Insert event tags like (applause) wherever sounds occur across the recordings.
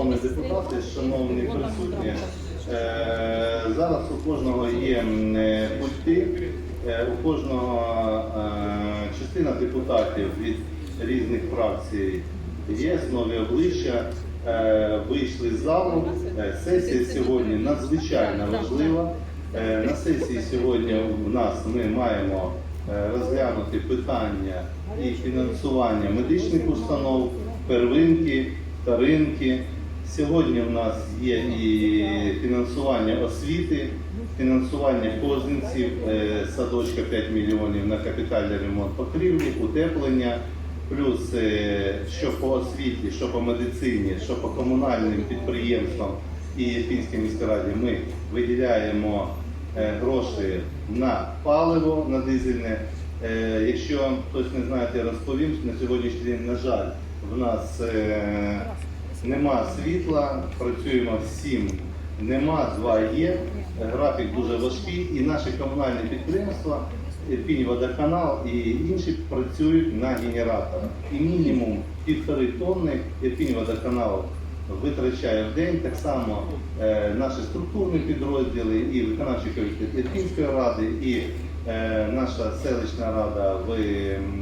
Шановні депутати, шановні присутні, е, зараз у кожного є е, пульти, е, у кожного частина депутатів від різних фракцій є нові обличчя, вийшли з залу. Сесія сьогодні надзвичайно важлива. На сесії сьогодні в нас ми маємо розглянути питання і фінансування медичних установ, первинки, вторинки. Сьогодні в нас є і фінансування освіти, фінансування козинців, е, садочка 5 мільйонів на капітальний ремонт покрівлі, утеплення. Плюс е, що по освіті, що по медицині, що по комунальним підприємствам і Єпінській міській раді ми виділяємо е, гроші на паливо, на дизельне. Якщо хтось не знає, я розповім, на сьогоднішній день, на жаль, в нас нема світла, працюємо 7, нема, 2 є. Графік дуже важкий і наші комунальні підприємства, Ірпінь водоканал і інші працюють на генераторах. І мінімум півтори тонни Ірпінь водоканал витрачає в день. Так само е, наші структурні підрозділи і виконавчий комітет Ірпінської ради, і е, наша селищна рада в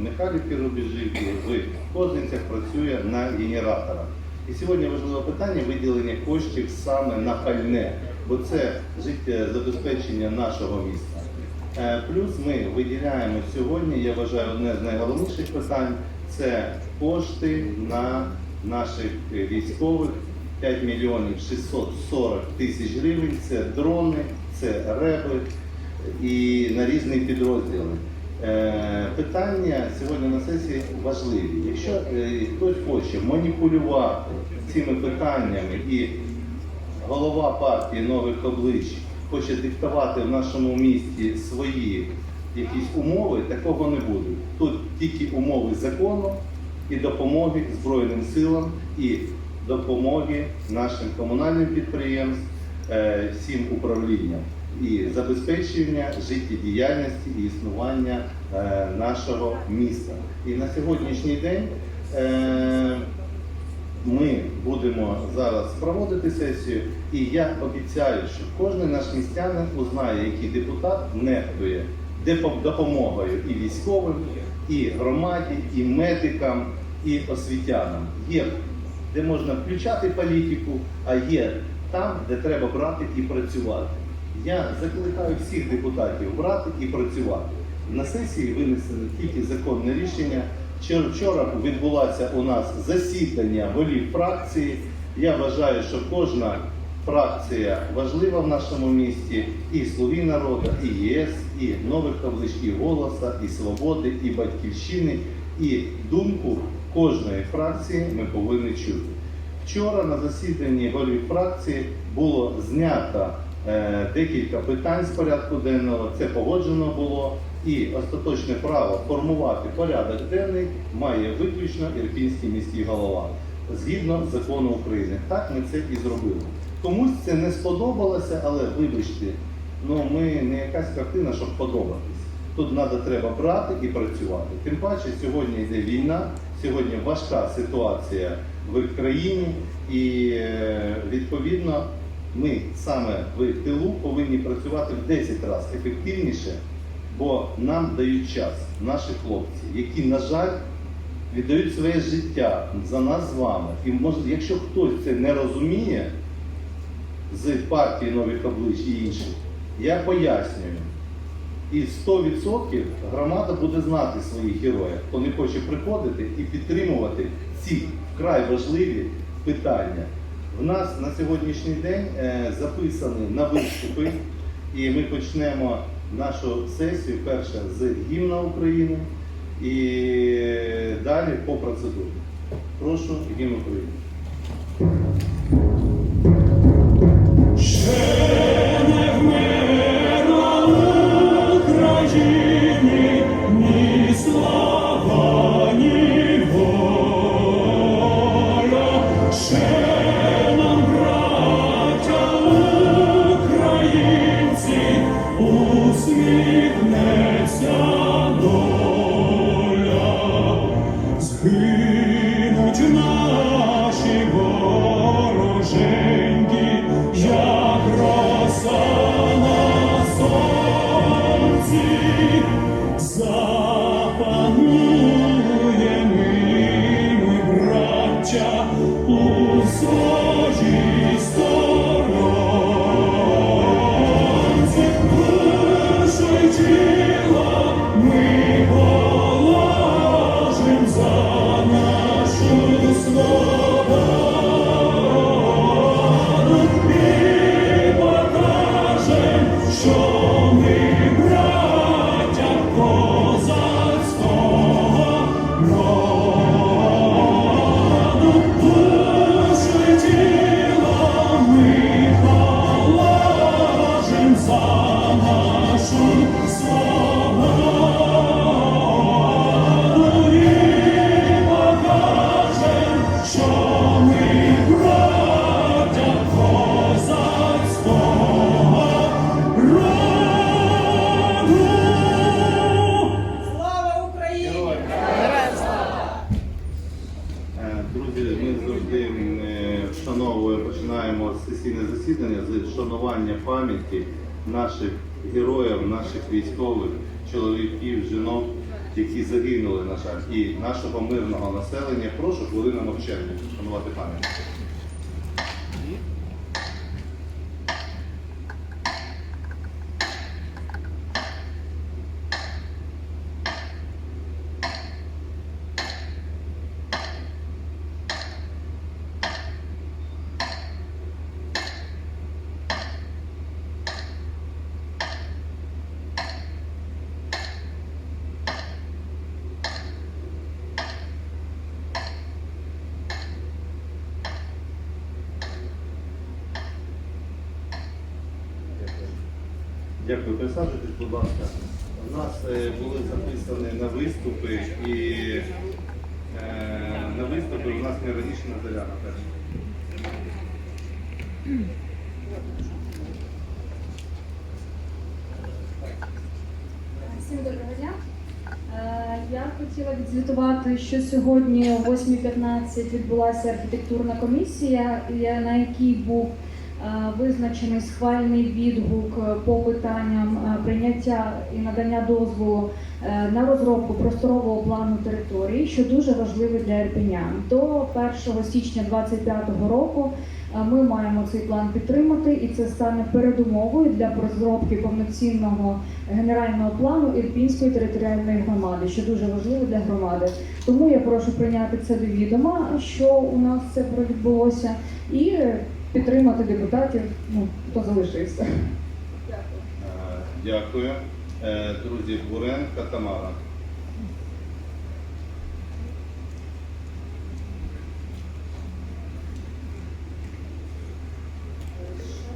Михайлівській Рубіжівці, в Козинцях працює на генераторах. І сьогодні важливе питання виділення коштів саме на пальне, бо це життєзабезпечення нашого міста. Е, Плюс ми виділяємо сьогодні, я вважаю, одне з найголовніших питань це кошти на наших військових 5 мільйонів 640 тисяч гривень. Це дрони, це реби і на різні підрозділи. Е, Питання сьогодні на сесії важливі. Якщо е, хтось хоче маніпулювати цими питаннями і голова партії нових облич хоче диктувати в нашому місті свої якісь умови, такого не буде. Тут тільки умови закону і допомоги Збройним силам, і допомоги нашим комунальним підприємствам, е, всім управлінням і забезпечення життєдіяльності і існування е, нашого міста. І на сьогоднішній день. е, ми будемо зараз проводити сесію, і я обіцяю, що кожен наш містянин узнає, який депутат нехтує допомогою і військовим, і громаді, і медикам, і освітянам. Є де можна включати політику, а є там, де треба брати і працювати. Я закликаю всіх депутатів брати і працювати. На сесії винесено тільки законне рішення. Вчора- відбулося у нас засідання голів фракції. Я вважаю, що кожна фракція важлива в нашому місті, і Слуги народу, і ЄС, і нових таблич, і голоса, і свободи, і батьківщини, і думку кожної фракції ми повинні чути. Вчора на засіданні голів фракції було знято декілька питань з порядку денного. Це погоджено було. І остаточне право формувати порядок денний має виключно Ірпінський міський голова згідно закону України. Так ми це і зробили. Комусь це не сподобалося, але вибачте, ну ми не якась картина, щоб подобатись. Тут треба треба брати і працювати. Тим паче сьогодні йде війна, сьогодні важка ситуація в країні, і е, відповідно ми саме в тилу повинні працювати в 10 разів ефективніше, бо нам дають час наші хлопці, які, на жаль, віддають своє життя за нас з вами. І може, якщо хтось це не розуміє з партії нових облич і інших, я пояснюю. І 100% громада буде знати своїх героїв, хто не хоче приходити і підтримувати ці вкрай важливі питання. В нас на сьогоднішній день е, записані на виступи, і ми почнемо нашу сесію перше з гімна України і далі по процедурі. Прошу гімн України. Дякую, присаджуйтесь, будь ласка. У нас е, були записані на виступи і е, на виступи у нас не раніше Заряна перша. Всім доброго дня. Е, Я хотіла відзвітувати, що сьогодні о 8.15 відбулася архітектурна комісія, на якій був визначений схвальний відгук е, по питанням е, прийняття і надання дозволу е, на розробку просторового плану території, що дуже важливо для ірпенян. До 1 січня 2025 року е, ми маємо цей план підтримати, і це стане передумовою для розробки повноцінного генерального плану Ірпінської територіальної громади, що дуже важливо для громади. Тому я прошу прийняти це до відома, що у нас це відбулося, і підтримати депутатів, ну хто залишився. Дякую. Е, Дякую. Е, Друзі, Буренка Тамара.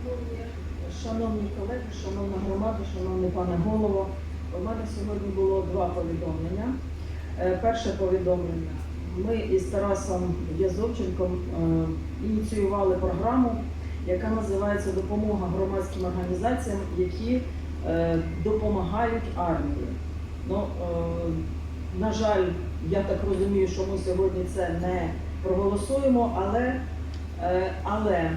Шановні, шановні колеги, шановна громада, шановний пане голово, у мене сьогодні було два повідомлення. Е, Перше повідомлення. Ми із Тарасом Язовченком е, ініціювали програму, яка називається Допомога громадським організаціям, які е, допомагають армії. Ну, е, на жаль, я так розумію, що ми сьогодні це не проголосуємо, але, але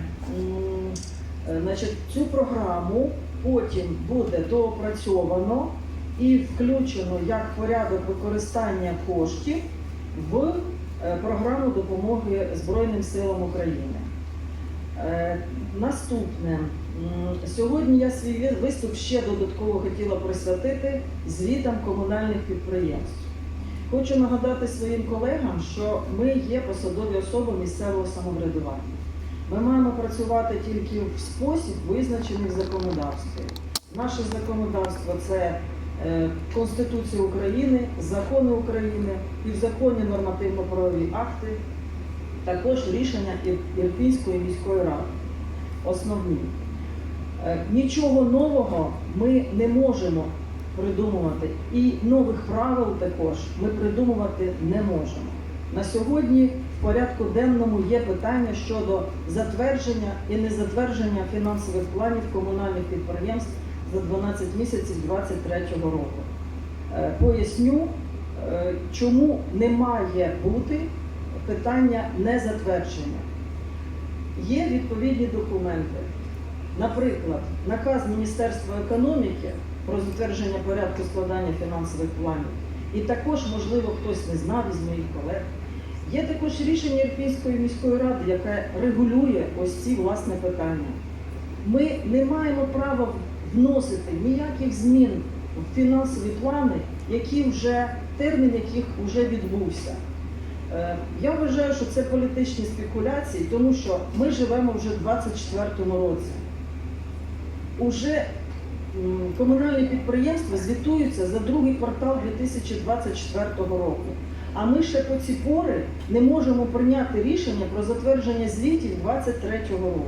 Значить, цю програму потім буде доопрацьовано і включено як порядок використання коштів в е, програму допомоги Збройним силам України. Е, Наступне. Сьогодні я свій виступ ще додатково хотіла присвятити звітам комунальних підприємств. Хочу нагадати своїм колегам, що ми є посадові особи місцевого самоврядування. Ми маємо працювати тільки в спосіб, визначений в законодавстві. Наше законодавство це е, Конституція України, закони України, підзаконні нормативно-правові акти, також рішення Ір- Ірпінської міської ради. Основні. Е, Нічого нового ми не можемо придумувати, і нових правил також ми придумувати не можемо. На сьогодні в порядку денному є питання щодо затвердження і незатвердження фінансових планів комунальних підприємств за 12 місяців 2023 року. Е, Поясню, е, чому не має бути питання незатвердження. Є відповідні документи. Наприклад, наказ Міністерства економіки про затвердження порядку складання фінансових планів. І також, можливо, хтось не знав із моїх колег. Є також рішення Ірпінської міської ради, яке регулює ось ці власне питання. Ми не маємо права вносити ніяких змін в фінансові плани, які вже термін яких вже відбувся. Е, Я вважаю, що це політичні спекуляції, тому що ми живемо вже в 24-му році. Уже комунальні підприємства звітуються за другий квартал 2024 року. А ми ще по ці пори не можемо прийняти рішення про затвердження звітів 2023 року.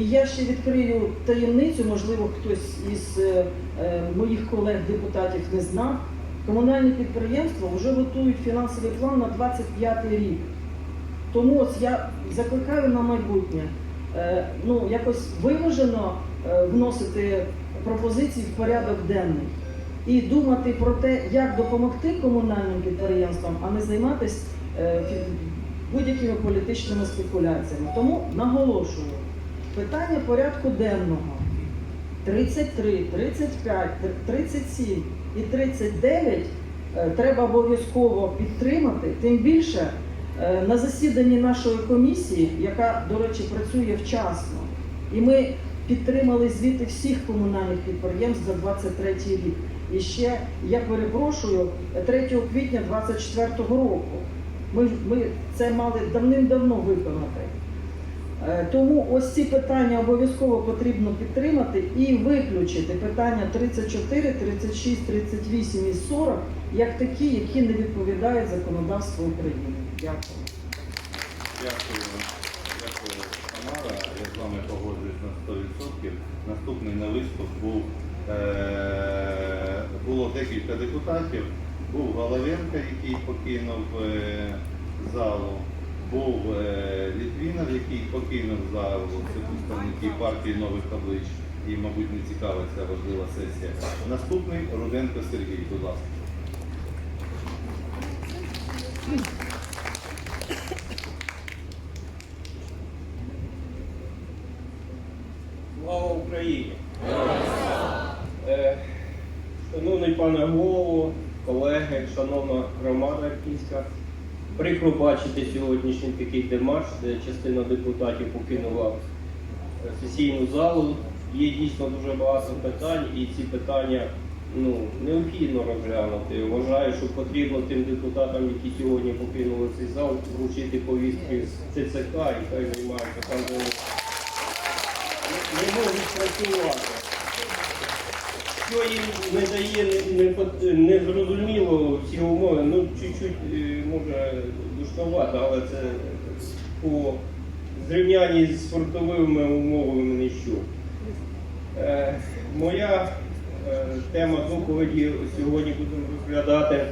І я ще відкрию таємницю, можливо, хтось із е, е, моїх колег-депутатів не знав. Комунальні підприємства вже готують фінансовий план на 25 рік. Тому ось я закликаю на майбутнє е, ну, якось виважено вносити пропозиції в порядок денний і думати про те, як допомогти комунальним підприємствам, а не займатися будь-якими політичними спекуляціями. Тому наголошую, питання порядку денного 33, 35, 37 і 39 е, треба обов'язково підтримати, тим більше е, на засіданні нашої комісії, яка, до речі, працює вчасно, і ми підтримали звіти всіх комунальних підприємств за 23 рік. І ще я перепрошую 3 квітня 24 року. Ми, ми це мали давним-давно виконати. Е, Тому ось ці питання обов'язково потрібно підтримати і виключити питання 34, 36, 38 і 40 як такі, які не відповідають законодавству України. Дякую. Дякую, дякую, Тамара. Я з вами погоджуюсь на 100%. Наступний на виступ був е, було декілька депутатів. Був Головенко, який покинув е, залу, був е, Літвінов, який покинув залу. Це представники партії нових облич. І, мабуть, не цікава ця важлива сесія. Наступний Руденко Сергій, будь ласка. Слава Україні! Е, Шановний пане голово, колеги, шановна громада Арківська, прикро бачити сьогоднішній такий демарш, де частина депутатів покинула е, сесійну залу. Є дійсно дуже багато питань, і ці питання ну, необхідно розглянути. Вважаю, що потрібно тим депутатам, які сьогодні покинули цей зал, вручити повістки з ЦЦК і хай займаються там, не можуть працювати. Що їм не дає не, не, ці умови, ну чуть-чуть е, може душновато, але це по зрівнянні з фронтовими умовами ніщо. Е, моя е, тема доповіді сьогодні будемо розглядати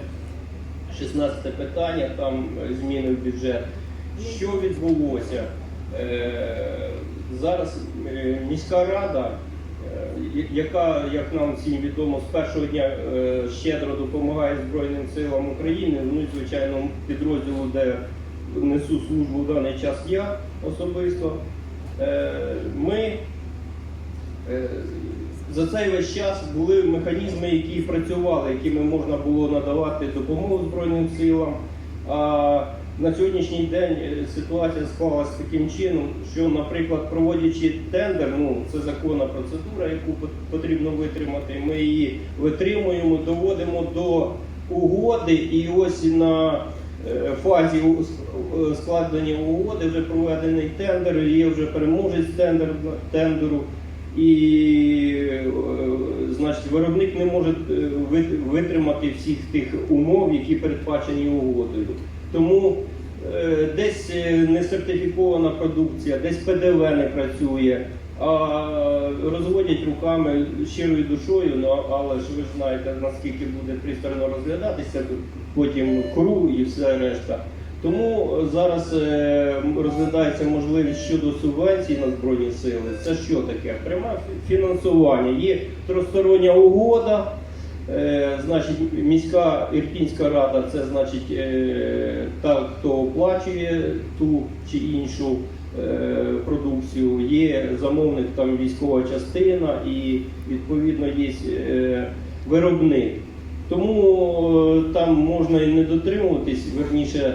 16 питання, там зміни в бюджет. Що відбулося? Е, зараз е, міська рада, яка, як нам всім відомо, з першого дня е, щедро допомагає Збройним силам України, ну і звичайно підрозділу, де несу службу в даний час я особисто. Е, Ми Е, за цей весь час були механізми, які працювали, якими можна було надавати допомогу Збройним силам. На сьогоднішній день е, ситуація склалася таким чином, що, наприклад, проводячи тендер, ну це законна процедура, яку потрібно витримати. Ми її витримуємо, доводимо до угоди, і ось на е, фазі складення угоди вже проведений тендер, є вже переможець тендер, тендеру. І е, значить, виробник не може витримати всіх тих умов, які передбачені угодою. Тому е, десь е, не сертифікована продукція, десь ПДВ не працює, а розводять руками щирою душою, ну, але ж ви знаєте, наскільки буде пристально розглядатися, потім КРУ і все решта. Тому зараз е, розглядається можливість щодо субвенцій на Збройні сили. Це що таке? Пряме фінансування. Є тристороння угода. Е, значить, міська Ірпінська рада це значить е, та, хто оплачує ту чи іншу е, продукцію. Є замовник там військова частина і відповідно є виробник. Тому там можна і не дотримуватись, верніше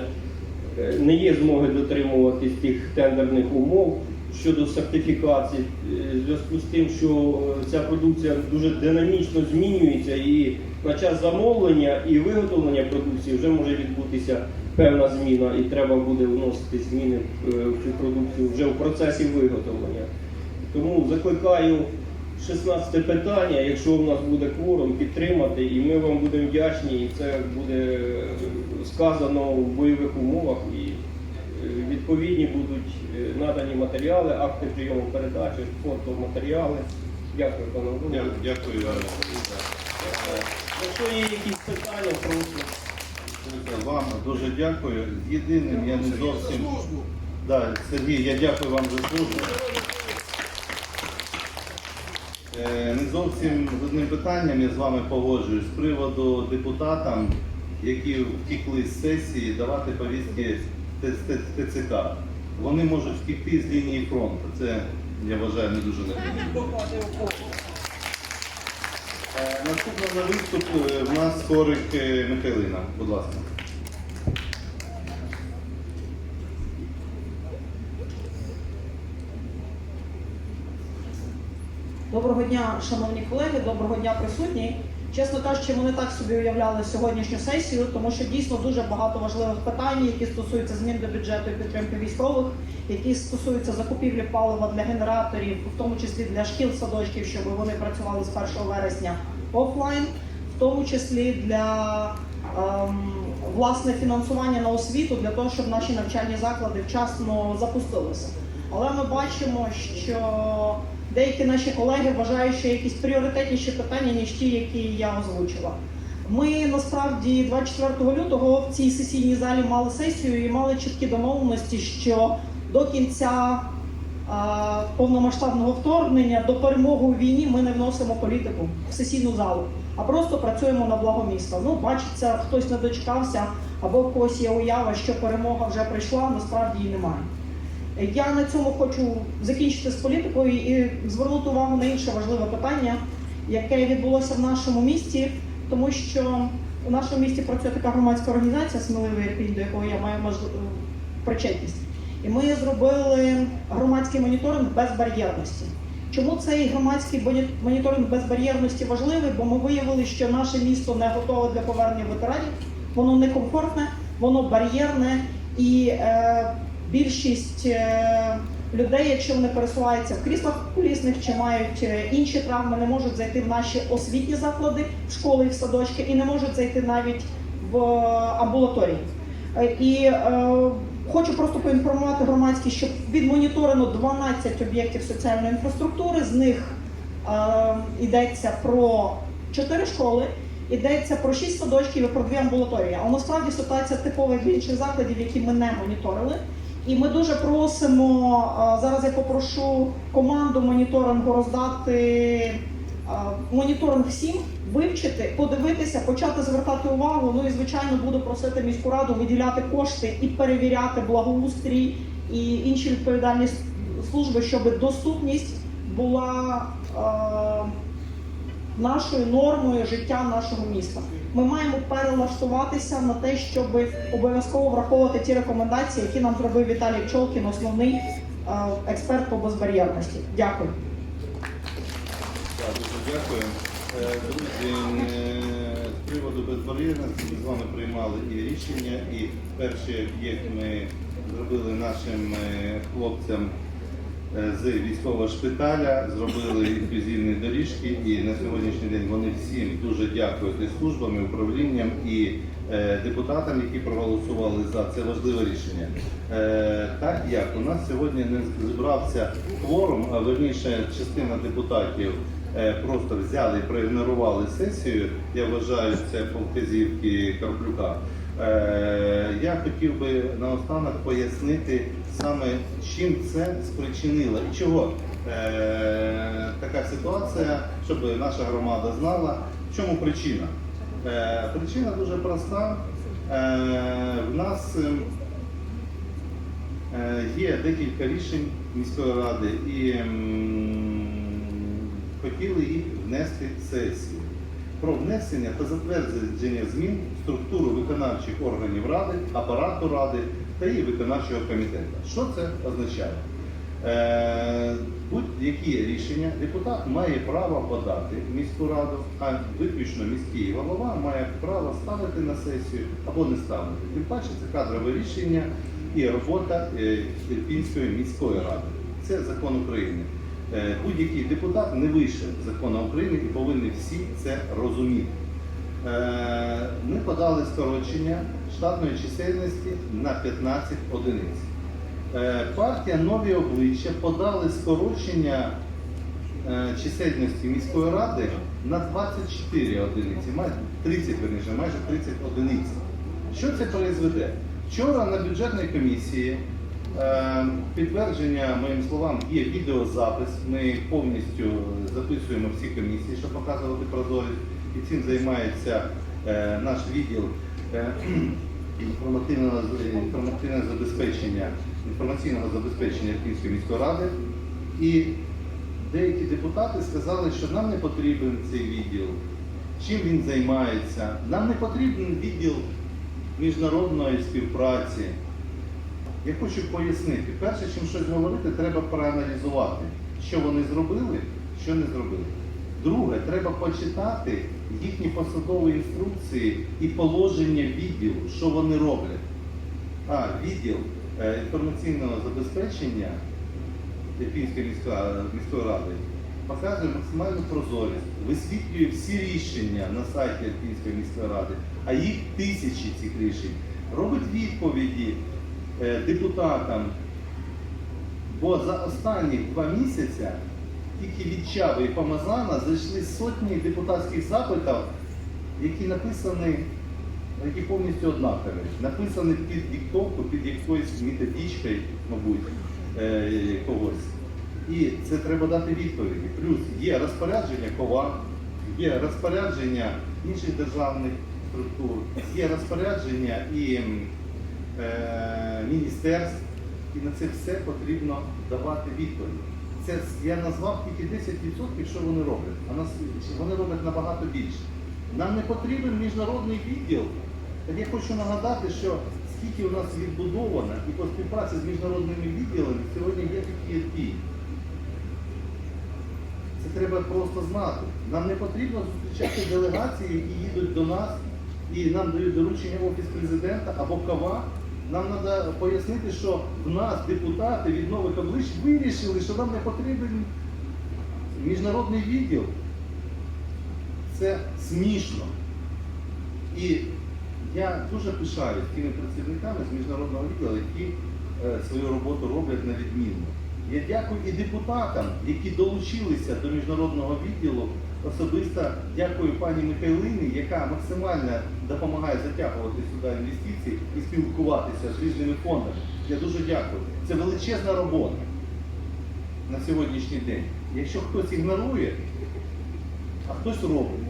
не є змоги дотримуватись тих тендерних умов щодо сертифікації, е, в зв'язку з тим, що е, ця продукція дуже динамічно змінюється і на час замовлення і виготовлення продукції вже може відбутися певна зміна, і треба буде вносити зміни е, в цю продукцію вже в процесі виготовлення. Тому закликаю 16 питання, якщо у нас буде кворум, підтримати, і ми вам будемо вдячні, і це буде сказано в бойових умовах, і відповідні будуть надані матеріали, акти прийому передачі, фотоматеріали. Дякую, пане. Дя- Дякую. Е, Якщо є якісь питання, прошу. Вам дуже дякую. Єдиним я не зовсім. Да, Сергій, я дякую вам за службу. Е, Не зовсім з одним питанням я з вами погоджуюсь з приводу депутатам, які втікли з сесії, давати повістки ТЦК. Вони можуть втікти з лінії фронту. Це я вважаю, не дуже необхідним. Е, Наступна на виступ е, в нас Скорик е, Михайлина. Будь ласка. Доброго дня, шановні колеги, доброго дня, присутні. Чесно кажучи, не так собі уявляли сьогоднішню сесію, тому що дійсно дуже багато важливих питань, які стосуються змін до бюджету і підтримки військових, які стосуються закупівлі палива для генераторів, в тому числі для шкіл садочків, щоб вони працювали з 1 вересня офлайн, в тому числі для ем, власне фінансування на освіту для того, щоб наші навчальні заклади вчасно запустилися. Але ми бачимо, що деякі наші колеги вважають, що якісь пріоритетніші питання, ніж ті, які я озвучила. Ми насправді 24 лютого в цій сесійній залі мали сесію і мали чіткі домовленості, що до кінця а, повномасштабного вторгнення до перемоги у війні ми не вносимо політику в сесійну залу, а просто працюємо на благо міста. Ну, бачиться, хтось не дочекався, або в когось є уява, що перемога вже прийшла, насправді її немає. Я на цьому хочу закінчити з політикою і звернути увагу на інше важливе питання, яке відбулося в нашому місті, тому що у нашому місті працює така громадська організація Сміливий Ірпінь, до якої я маю можли- причетність. І ми зробили громадський моніторинг безбар'єрності. Чому цей громадський моніторинг безбар'єрності важливий? Бо ми виявили, що наше місто не готове для повернення ветеранів, воно некомфортне, воно бар'єрне і е, більшість е, людей, якщо вони пересуваються в кріслах колісних чи мають е, інші травми, не можуть зайти в наші освітні заклади, в школи і в садочки, і не можуть зайти навіть в амбулаторії. Е, І е, хочу просто поінформувати громадськість, що відмоніторено 12 об'єктів соціальної інфраструктури. З них е, йдеться про 4 школи, йдеться про 6 садочків і про 2 амбулаторії. Але насправді ситуація типова в інших закладів, які ми не моніторили. І ми дуже просимо зараз. Я попрошу команду моніторингу роздати моніторинг всім, вивчити, подивитися, почати звертати увагу. Ну і звичайно буду просити міську раду виділяти кошти і перевіряти благоустрій і інші відповідальні служби, щоб доступність була нашою нормою життя нашого міста. Ми маємо перелаштуватися на те, щоб обов'язково враховувати ті рекомендації, які нам зробив Віталій Пчолкін, основний е, експерт по безбар'єрності. Дякую. Дуже дякую. Е, Друзі, е, з приводу безбар'єрності ми з вами приймали і рішення, і перший об'єкт ми зробили нашим хлопцям з військового шпиталя, зробили інклюзивні доріжки, і на сьогоднішній день вони всім дуже дякують і службам, і управлінням, і е, депутатам, які проголосували за це важливе рішення. Е, Так як у нас сьогодні не зібрався кворум, а верніше частина депутатів е, просто взяли і проігнорували сесію. Я вважаю, це по Карплюка. Е, Я хотів би наостанок пояснити саме чим це спричинило і чого е, така ситуація, щоб наша громада знала, в чому причина. Е, Причина дуже проста. В нас Є декілька рішень міської ради і хотіли їх внести в сесію про внесення та затвердження змін в структуру виконавчих органів ради, апарату ради та її виконавчого комітету. Що це означає? Е, Будь-які рішення депутат має право подати міську раду, а виключно міський голова має право ставити на сесію або не ставити. Тим паче це кадрове рішення і робота е, Ірпінської міської ради. Це закон України. Е, Будь-який депутат не вище закону України і повинні всі це розуміти. Е, Ми подали скорочення штатної чисельності на 15 одиниць. Е, Партія нові обличчя подали скорочення чисельності міської ради на 24 одиниці, майже 30, верніше, майже 30 одиниць. Що це призведе? Вчора на бюджетній комісії підтвердження моїм словам є відеозапис. Ми повністю записуємо всі комісії, щоб показувати прозорість, і цим займається е, наш відділ е, (clears throat) інформативного, інформативного забезпечення інформаційного забезпечення Київської міської ради. І деякі депутати сказали, що нам не потрібен цей відділ, чим він займається. Нам не потрібен відділ міжнародної співпраці. Я хочу пояснити, перше, чим щось говорити, треба проаналізувати, що вони зробили, що не зробили. Друге, треба почитати їхні посадові інструкції і положення відділу, що вони роблять. А, відділ е, інформаційного забезпечення Ірпінської міська- міської ради показує максимальну прозорість, висвітлює всі рішення на сайті Ірпінської міської ради, а їх тисячі цих рішень. Робить відповіді депутатам. Бо за останні два місяці тільки від Чави і Помазана зайшли сотні депутатських запитів, які написані, які повністю однакові. Написані під диктовку, під якоюсь методичкою, мабуть, е, когось. І це треба дати відповіді. Плюс є розпорядження КОВА, є розпорядження інших державних структур, є розпорядження і е, міністерств, і на це все потрібно давати відповідь. Це я назвав тільки 10%, що вони роблять, а нас вони роблять набагато більше. Нам не потрібен міжнародний відділ. Так я хочу нагадати, що скільки у нас відбудовано і по співпраці з міжнародними відділами сьогодні є такі дії. Це треба просто знати. Нам не потрібно зустрічати делегації, які їдуть до нас і нам дають доручення в офіс президента або КАВА. Нам треба пояснити, що в нас депутати від нових облич вирішили, що нам не потрібен міжнародний відділ. Це смішно. І я дуже пишаюсь тими працівниками з міжнародного відділу, які е, свою роботу роблять на відмінно. Я дякую і депутатам, які долучилися до міжнародного відділу. Особисто дякую пані Михайлині, яка максимально допомагає затягувати сюди інвестиції і спілкуватися з різними фондами. Я дуже дякую. Це величезна робота на сьогоднішній день. Якщо хтось ігнорує, а хтось робить.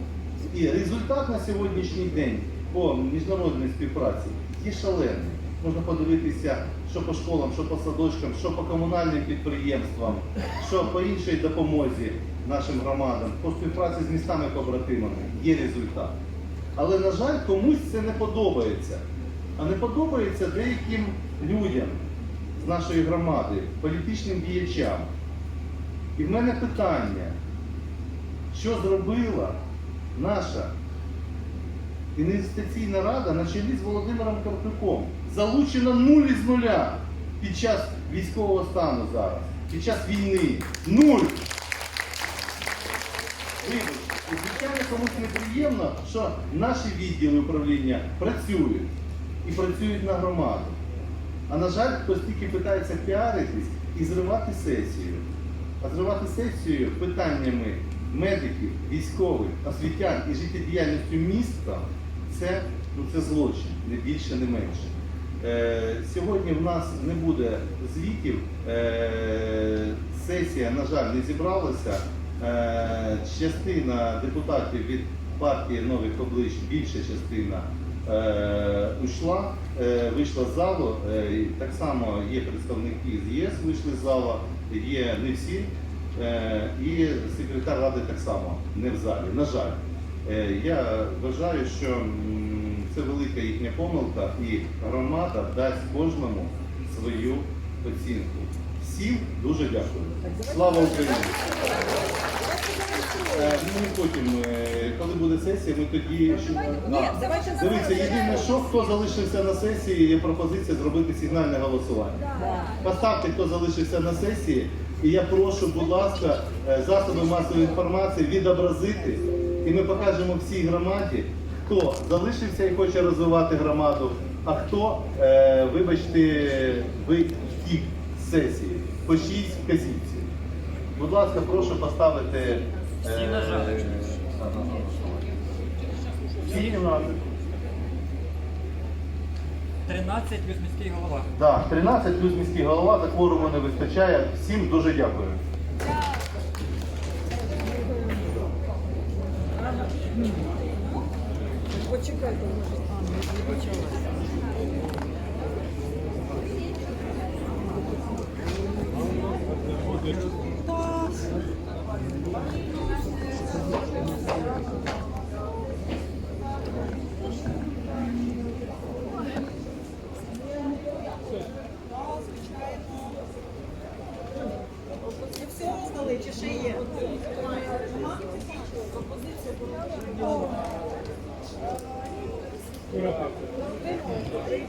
І результат на сьогоднішній день по міжнародній співпраці є шалений. Можна подивитися, що по школам, що по садочкам, що по комунальним підприємствам, що по іншій допомозі нашим громадам, по співпраці з містами побратимами є результат. Але, на жаль, комусь це не подобається. А не подобається деяким людям з нашої громади, політичним діячам. І в мене питання, що зробила наша інвестиційна рада на чолі з Володимиром Карпюком. Залучено нуль із нуля під час військового стану зараз, під час війни. Нуль! Вибачте, і, звичайно, комусь неприємно, що наші відділи управління працюють і працюють на громаду. А на жаль, хтось тільки питається піаритись і зривати сесію. А зривати сесію питаннями медиків, військових, освітян і життєдіяльністю міста це, ну, це злочин, не більше, не менше. Е, сьогодні в нас не буде звітів. Е, сесія, на жаль, не зібралася. Е, частина депутатів від партії нових облич, більша частина е, ушла, е, вийшла з залу. Так само є представники з ЄС, вийшли з залу, є не всі. І секретар ради так само не в залі. На жаль, я вважаю, що це велика їхня помилка, і громада дасть кожному свою оцінку. Всім дуже дякую. Слава Україні! Е, Ми потім, е, коли буде сесія, ми тоді давайте на дивіться. Єдине, що хто залишився на сесії, є пропозиція зробити сигнальне голосування. Поставте, хто залишився на сесії, і я прошу, будь ласка, е, засоби масової інформації відобразити, і ми покажемо всій громаді, хто залишився і хоче розвивати громаду, а хто, вибачте, ви втік з сесії по шість вказівців. Будь ласка, прошу поставити. Всі нажали. Всі 17. 13 плюс міський голова. Так, 13 плюс міський голова, за кворуму не вистачає. Всім дуже дякую. Почекайте, може, а, не почалася. Окей.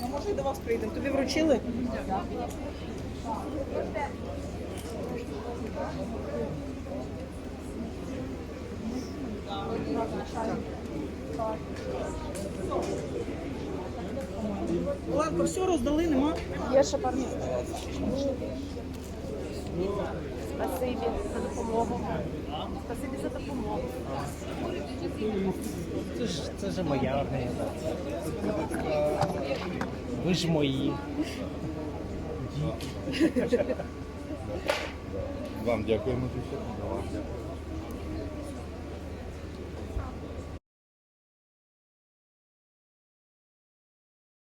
Ну, може і до вас прийдемо. Тобі вручили? Оленко, все роздали, нема? Є ще парні. Спасибі за допомогу. Спасибі за допомогу. Це ж, це ж моя організація. Ви ж мої. Вам дякуємо. Вам дякую.